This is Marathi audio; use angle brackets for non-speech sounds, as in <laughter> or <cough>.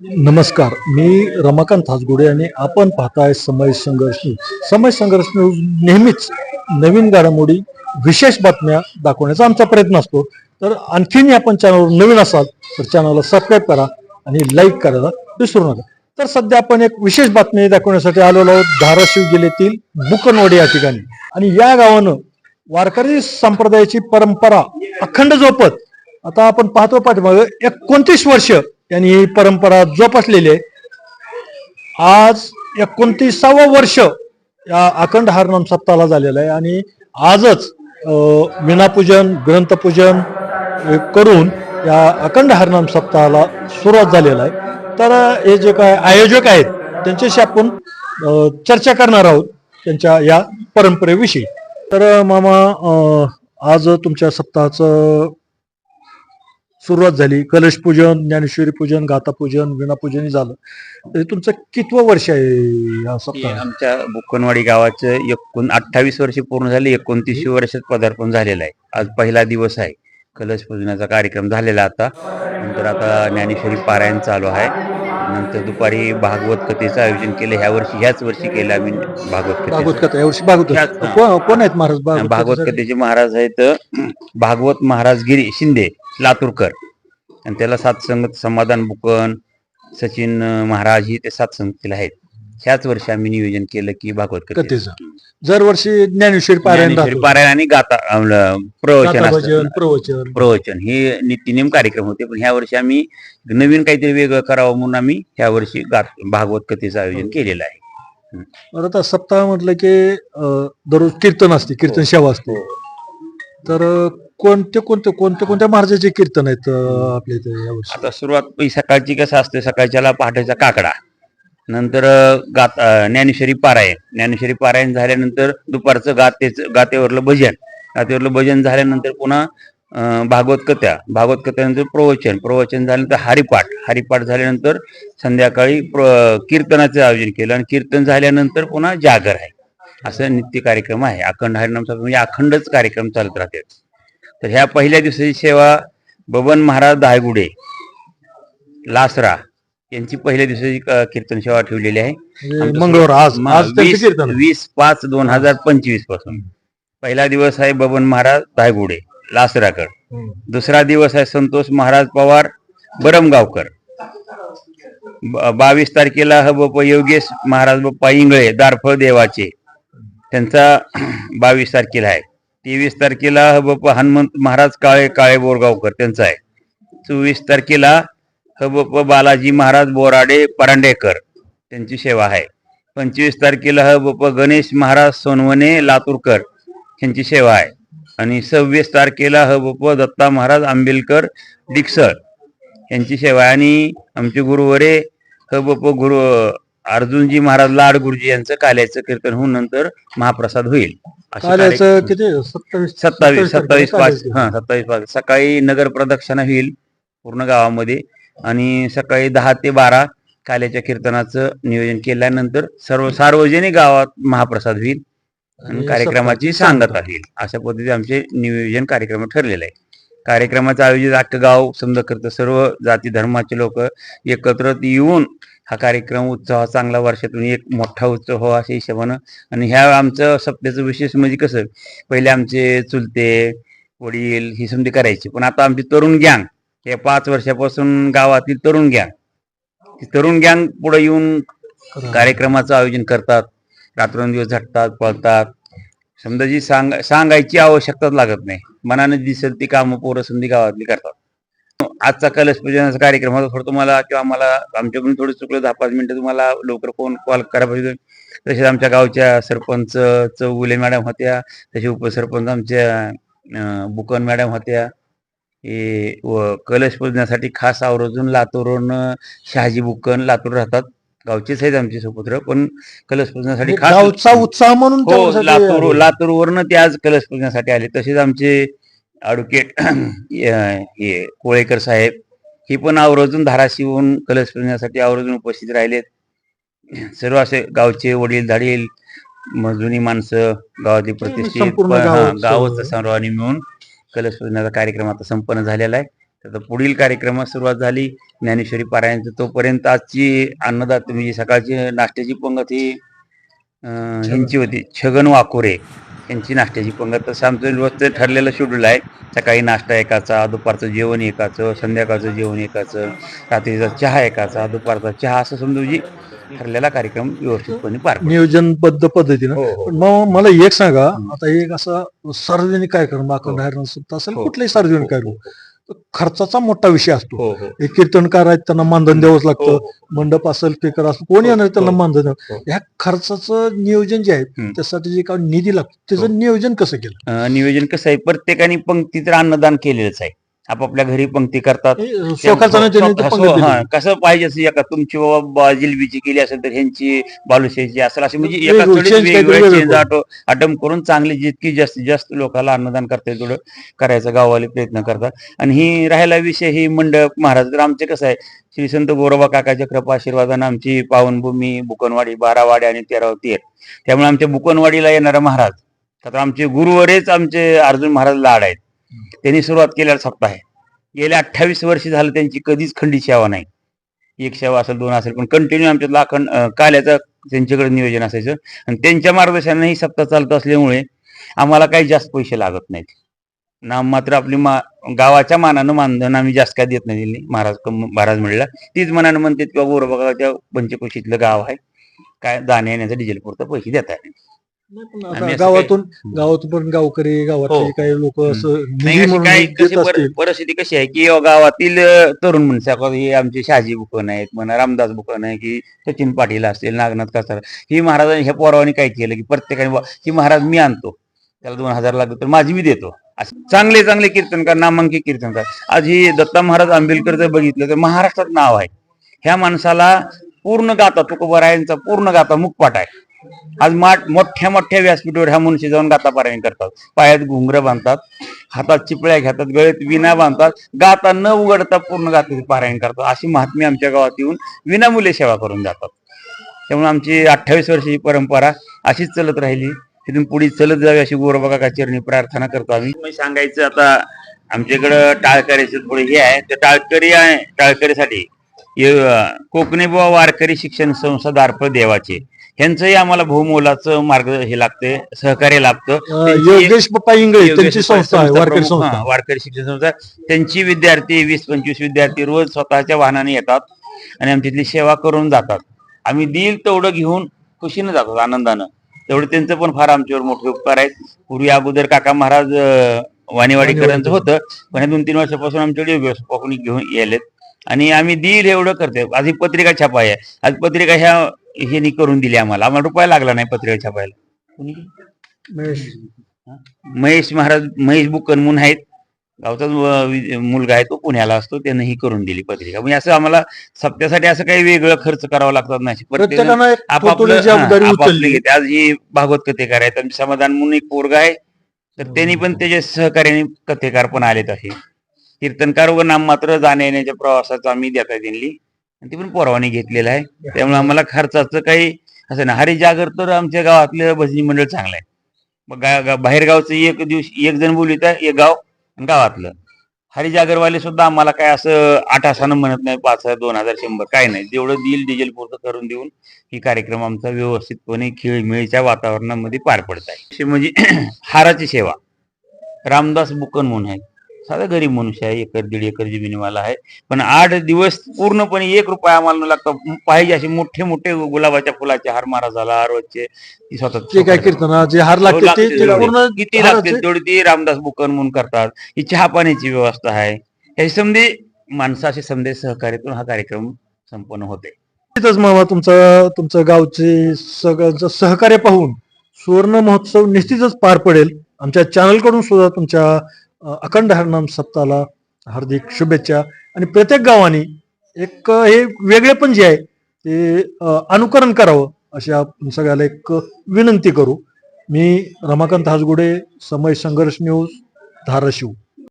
नमस्कार. मी रमाकांत हासगुडे आणि आपण पाहताय समय संघर्ष. न्यूज. समय संघर्ष न्यूज नेहमीच नवीन घडामोडी विशेष बातम्या दाखवण्याचा आमचा प्रयत्न असतो. तर आणखीनही आपण चॅनलवर नवीन असाल तर चॅनलला सबस्क्राईब करा आणि लाईक करायला विसरू नका. तर सध्या आपण एक विशेष बातमी दाखवण्यासाठी आलेलो आहोत. धाराशिव जिल्ह्यातील बुकनवाडी या ठिकाणी. आणि या गावानं वारकरी संप्रदायाची परंपरा अखंड जोपत. आता आपण पाहतो पाठीमागे एकोणतीस वर्ष यांनी ही परंपरा जोपासलेली आहे. आज एकोणतीसावं वर्ष या अखंड हरनाम सप्ताहाला झालेलं आहे आणि आजच विनापूजन ग्रंथपूजन करून या अखंड हरनाम सप्ताहाला सुरुवात झालेला आहे. तर हे जे काय आयोजक आहेत त्यांच्याशी आपण चर्चा करणार आहोत त्यांच्या या परंपरेविषयी. तर मामा आज तुमच्या सप्ताहाचं सुरुवात झाली. कलश पूजन ज्ञानेश्वरी पूजन गाथा पूजन विणापूजनही झालं. तरी तुमचं कितवं वर्ष आहे या सप्ताह आमच्या बुक्कनवाडी गावाचं एकोण अठ्ठावीस वर्ष पूर्ण झाले. एकोणतीसशे वर्षात पदार्पण झालेलं आहे. आज पहिला दिवस आहे. कलश पूजनाचा कार्यक्रम झालेला आता. नंतर आता ज्ञानेश्वरी पारायण चालू आहे. नंतर दुपारी भागवत कथेचं आयोजन केलं. ह्या वर्षी ह्याच वर्षी केलं आम्ही भागवत भागवत कथा. यावर्षी भागवत ह्याच- कथा. कोण कोण आहेत महाराज भागवत कथेसाठी? कथेचे महाराज आहेत भागवत महाराज गिरी शिंदे. लातूरकर. आणि त्याला सातसंगत समाधान बुकन सचिन महाराज ही ते सातसंगतीला आहेत. ह्याच वर्षी आम्ही नियोजन केलं की भागवत कथेचं. दरवर्षी ज्ञानेश्वरी पारायण. पारायण आणि गाता प्रवचन प्रवचन. प्रवचन. हे नित्यनेम कार्यक्रम होते. पण ह्या वर्षी आम्ही नवीन काहीतरी वेगळं करावं म्हणून आम्ही ह्या वर्षी भागवत कथेचं आयोजन केलेलं आहे. आता सप्ताह म्हटलं की दररोज कीर्तन असते. कीर्तन सेवा असते. तर अं, कोणते कोणते कोणते कोणत्या महाराजाचे कीर्तन आहेत अं, आपल्या इथे यावर्षी आता सुरुवात सकाळची कसं असते? सकाळच्याला पहाटेचा काकडा. नंतर अं, गात अं, ज्ञानेश्वरी पारायण. ज्ञानेश्वरी पारायण झाल्यानंतर दुपारचं गातेच गातेवरलं भजन. गातेवरलं भजन झाल्यानंतर पुन्हा अं, भागवत कथा. भागवत कथेनंतर प्रवचन. प्रवचन झाल्यानंतर हरिपाठ. हरिपाठ झाल्यानंतर संध्याकाळी प्र- कीर्तनाचं आयोजन केलं आणि कीर्तन झाल्यानंतर पुन्हा जागर आहे. असं नित्य कार्यक्रम आहे. अखंड हरिनामचा म्हणजे अखंडच कार्यक्रम चालत राहते. तर ह्या पहिल्या दिवसाची सेवा बबन महाराज दायगुडे लासरा यांची पहिल्या दिवसाची कीर्तन सेवा ठेवलेली आहे. म्हणजे मंगळवार आज वीस. वीस पाच दोन हजार पंचवीसपासून. पहिला दिवस आहे बबन महाराज दायगुडे लासराकर हम्म. दुसरा दिवस आहे संतोष महाराज पवार बरमगावकर. बावीस तारखेला ह बप योगेश महाराज बाप्पा इंगळे दारफळ देवाचे. त्यांचा <clears throat> बावीस तारखेला आहे. तेवीस तारखेला ह हनुमंत महाराज काळे काळे बोरगावकर त्यांचा आहे. चोवीस तारखेला ह बालाजी महाराज बोराडे परांडेकर त्यांची सेवा आहे. पंचवीस तारखेला ह गणेश महाराज सोनवणे लातूरकर यांची सेवा आहे. आणि सव्वीस तारखेला ह दत्ता महाराज आंबिलकर डिक्सळ यांची सेवा आहे. आणि आमचे गुरुवरे ह गुरु अर्जुनजी महाराज लाड गुरुजी यांचं काल्याचं कीर्तन होऊन नंतर महाप्रसाद होईल. असे काल याचं कार्यक्रम- किती? सत्तावीस सत्तावीस सत्तावीस तारखेला पाच काल हा सत्तावीस पाच. सकाळी नगर प्रदक्षिणा होईल पूर्ण गावामध्ये आणि सकाळी दहा ते बारा काल्याच्या कीर्तनाचं नियोजन केल्यानंतर सर्व सार्वजनिक गावात महाप्रसाद होईल आणि कार्यक्रमाची सांगता होईल. अशा पद्धतीने आमचे नियोजन कार्यक्रम ठरलेलं आहे. कार्यक्रमाचं आयोजित अख्खं गाव समजा करतं सर्व जाती धर्माचे लोक एकत्र येऊन हा कार्यक्रम उत्सव हा चांगला वर्षातून एक मोठा उत्सव हो अशा हिशोबानं. आणि ह्या आमचं सप्त्याचं विशेष म्हणजे कसं पहिले आमचे चुलते वडील ही समधी करायची. पण आता आमची तरुण गँग हे पाच वर्षापासून गावातील तरुण गँग तरुण गँग पुढे येऊन करा. कार्यक्रमाचं आयोजन करतात. रात्रंदिवस झटतात पळतात. समजा जी सांग सांगायची आवश्यकताच लागत नाही. मनाने दिसेल ती कामं पोरं समधी गावातली करतात. आजचा कलश पूजनाचा कार्यक्रम होता. थोडं तुम्हाला किंवा आम्हाला आमच्याकडून थोडं चुकलं दहा पाच मिनिटं तुम्हाला लवकर फोन कॉल करा पाहिजे. तसेच आमच्या गावच्या सरपंच चौगुले मॅडम होत्या तसे उपसरपंच आमच्या बुकन मॅडम होत्या. हे व कलश पूजण्यासाठी खास आवर्जून लातूरवरून शहाजी बुकन लातूर राहतात. गावचेच आहेत आमचे सुपुत्र पण कलश पूजण्यासाठी म्हणजे खास उत्साह म्हणून हो लातूर. लातूरवरनं ते आज कलश पूजण्यासाठी आले. तसेच आमचे ॲडव्होकेट <clears throat> हे कोळेकर साहेब हे पण आवर्जून धाराशिवून कलश पूजण्यासाठी आवर्जून उपस्थित राहिलेत. सर्व असे गावचे वडील धाडील जुनी माणसं गावातील प्रतिष्ठित संपूर्ण प- हा, गावच- सर्वांनी मिळून कलश पूजनाचा कार्यक्रम आता संपन्न झालेला आहे. त्याचा पुढील कार्यक्रमास सुरुवात झाली. ज्ञानेश्वरी पारायणचं तोपर्यंत आजची अन्नदाते म्हणजे सकाळची नाश्त्याची पंगत ही ह्यांची होती. छगन वाकोरे. यांची नाश्त्याची पंगत तसं आमचं रोजचं ठरलेलं शेड्यूल आहे. सकाळी नाश्ता एकाचा दुपारचं जेवण एकाचं संध्याकाळचं जेवण एकाचं रात्रीचा चहा एकाचा दुपारचा चहा असं समजून ठरलेला कार्यक्रम व्यवस्थितपणे पार. नियोजनबद्ध पद्धतीनं. हो, हो. पण मग मला एक सांगा आता एक असा सार्वजनिक कार्यक्रम अखंड हरिनाम सप्ताह असेल हो. कुठलाही सार्वजनिक कार्यक्रम? खर्चाचा मोठा विषय असतो हो हो एक कीर्तनकार आहेत त्यांना मानधन द्यावंच हो, लागतं हो. मंडप असेल स्पीकर असेल कोणी हो, येणार त्यांना हो. मानधन द्यावं. हो. ह्या खर्चाचं नियोजन जे आहे. त्यासाठी जे काही निधी लागतो हो. त्याचं नियोजन कसं केलं नियोजन कसं आहे प्रत्येकाने पंक्ती तर अन्नदान केलेलंच आहे आपापल्या घरी पंक्ती करतात. कसं पाहिजे असं एका तुमची बाबा जिलबीची केली असेल तर ह्यांची बालुशाहीची असेल असे म्हणजे एका वेगवेगळं, थोडीच change काहीतरी वेगवेगळे वेगळं change आटो अटम करून चांगली जितकी जास्तीत जास्त लोकांना अन्नदान करता येईल तेवढं करायचा गाववाले प्रयत्न करतात. आणि ही राहायला विषय ही मंडप महाराज तर आमचे कसं आहे श्री संत गोरोबा काकाच्या कृपा आशीर्वादानं आमची पावनभूमी बुकनवाडी बारावाडी आणि तेराव तेर त्यामुळे आमच्या बुकनवाडीला येणारा महाराज तर आमचे गुरुवरेच आमचे अर्जुन महाराज लाड आहेत. त्यांनी सुरुवात केलेला सप्ताह आहे. गेल्या अठ्ठावीस वर्ष झालं त्यांची कधीच खंडित सेवा नाही. एक सेवा असेल दोन असेल पण कंटिन्यू आमच्या लाखंड काल्याचं त्यांच्याकडे नियोजन असायचं. आणि त्यांच्या मार्गदर्शनाने ही सप्ताह चालत असल्यामुळे आम्हाला काही जास्त पैसे लागत नाहीत. ना मात्र आपली मा गावाच्या मानानं मानधन आम्ही जास्त काय देत नाही दिली. महाराज महाराज म्हणला तीच मनानं म्हणतात किंवा गोरबगावच्या पंचकोशीतलं गाव आहे. काय दाणे येण्याचं डिझेल पुरतं पैसे देता येईल नाही, आम्ही आता असं गावातून गावातून पण गावकरी गावातले हो. काही लोक असं नाही निधी अशी म्हणून काय देत कशी पर- असतील. परिस्थिती कशी आहे की गावातील अ, तरुण म्हणसा हे आमचे शहाजी बुकन आहेत म्हणा रामदास बुकन आहे की सचिन पाटील असतील नागनाथ कासार ही महाराजांनी ह्या पोरावानी काय केलं की प्रत्येकाने बुवा, ही महाराज मी आणतो त्याला दोन हजार लागले तर माझी मी देतो. असे चांगले चांगले कीर्तनकार नामांकित कीर्तनकार. आज ही दत्ता महाराज आंबेडकर जर बघितलं तर महाराष्ट्रात नाव आहे. ह्या माणसाला पूर्ण गाता तुकोबारायांचा पूर्ण गाता मुखपाठ आहे. आज माठ मोठ्या मोठ्या व्यासपीठावर ह्या मनुष्य जाऊन गाता पारायण करतात. पायात घुंगरं बांधतात हातात चिपळ्या घेतात गळ्यात विना बांधतात गाता न उघडता पूर्ण गाता पारायण करतात. अशी महात्मे आमच्या गावात येऊन विनामूल्य सेवा करून जातात. त्यामुळे आमची अठ्ठावीस वर्षाची परंपरा अशीच चलत राहिली. तिथून पुढे चलत जावी अशी गोरबा चिरणी प्रार्थना करतो आम्ही. सांगायचं आता आमच्याकडं टाळकरीचं थोडं हे आहे. तर टाळकरी आहे टाळकरीसाठी कोकणी बुवा वारकरी शिक्षण संस्था दारपळ देवाचे. ह्यांचंही आम्हाला बहुमोलाचं मार्ग हे लागते सहकार्य लागतं. योगेश इंगळे त्यांची संस्था वारकरी प्रमुख, संस्था. वारकरी शिक्षण संस्था. त्यांची विद्यार्थी वीस पंचवीस विद्यार्थी रोज स्वतःच्या वाहनाने येतात आणि आमच्यातली सेवा करून जातात. आम्ही दिल तेवढं घेऊन खुशीनं जातो आनंदानं. तेवढं त्यांचं पण फार आमच्यावर मोठे उपकार आहेत. पूर्वी अगोदर काका महाराज वाणीवाडीकरांचं होतं पण हे दोन तीन वर्षापासून आमच्याकडे कोकणी घेऊन यायलेत आणि आम्ही दिल एवढं करतोय. आज ही पत्रिका छापा आहे आज पत्रिका ह्या ह्यांनी करून दिली आम्हाला. आम्हाला रुपया लागला नाही पत्रिका छापायला? महेश, महाराज महेश बुकन म्हणून आहेत. वि- मुलगा आहे तो पुण्याला असतो. त्यानं ही करून दिली पत्रिका. म्हणजे असं आम्हाला सप्त्यासाठी असं काही वेगळं खर्च करावा लागतात नाही. आपापलं हा, आज ही भागवत कथेकार आहेत. समाधान म्हणून एक पोरगा आहे. तर त्यांनी पण त्याच्या सहकार्याने कथेकार पण आलेत असे. कीर्तनकार व नाम मात्र जाण्या येण्याच्या प्रवासाचा आम्ही देता दिली आणि ती पण परवानगी घेतलेला आहे. त्यामुळे आम्हाला खर्चाचं काही असं ना हरी जागर तर आमच्या गावातलं भजनी मंडळ चांगलं आहे. बाहेरगावचं एक दिवशी एक जण बोलित एक गाव गावातलं. हरी जागरवाले सुद्धा आम्हाला काय असं आठ आसानं म्हणत नाही पाच हजार दोन हजार शंभर काय नाही. जेवढं देईल डिझेल पुरतं करून देऊन ही कार्यक्रम आमचा व्यवस्थितपणे खेळमेळीच्या वातावरणामध्ये पार पडत आहे. म्हणजे <clears throat> हाराची सेवा. रामदास बुकन म्हणून आहे. साधा गरीब मनुष्य आहे एकर दीड एकर जमिनीवाला आहे. पण आठ दिवस पूर्णपणे एक रुपया आम्हाला न लागता पाहिजे असे मोठे मोठे गुलाबाच्या फुलाचे हार महाराजाला रोजचे ती स्वतः काय हार लागते किती लागते तेवढी ती रामदास बुकन म्हणून करतात. ही चहा पाण्याची व्यवस्था आहे. हे समजे माणसाचे समजे सहकार्यातून हा कार्यक्रम संपन्न होते मामा तुमचं तुमचं गावचे सगळ्यांचं सहकार्य पाहून सुवर्ण महोत्सव निश्चितच पार पडेल. आमच्या चॅनलकडून सुद्धा तुमच्या अखंड हरनाम सप्ताहाला हार्दिक शुभेच्छा. आणि प्रत्येक गावाने एक हे वेगळे पण जे आहे ते अनुकरण करावं अशी आपण सगळ्याला एक विनंती करू. मी रमाकांत हासगुडे समय संघर्ष न्यूज धाराशिव.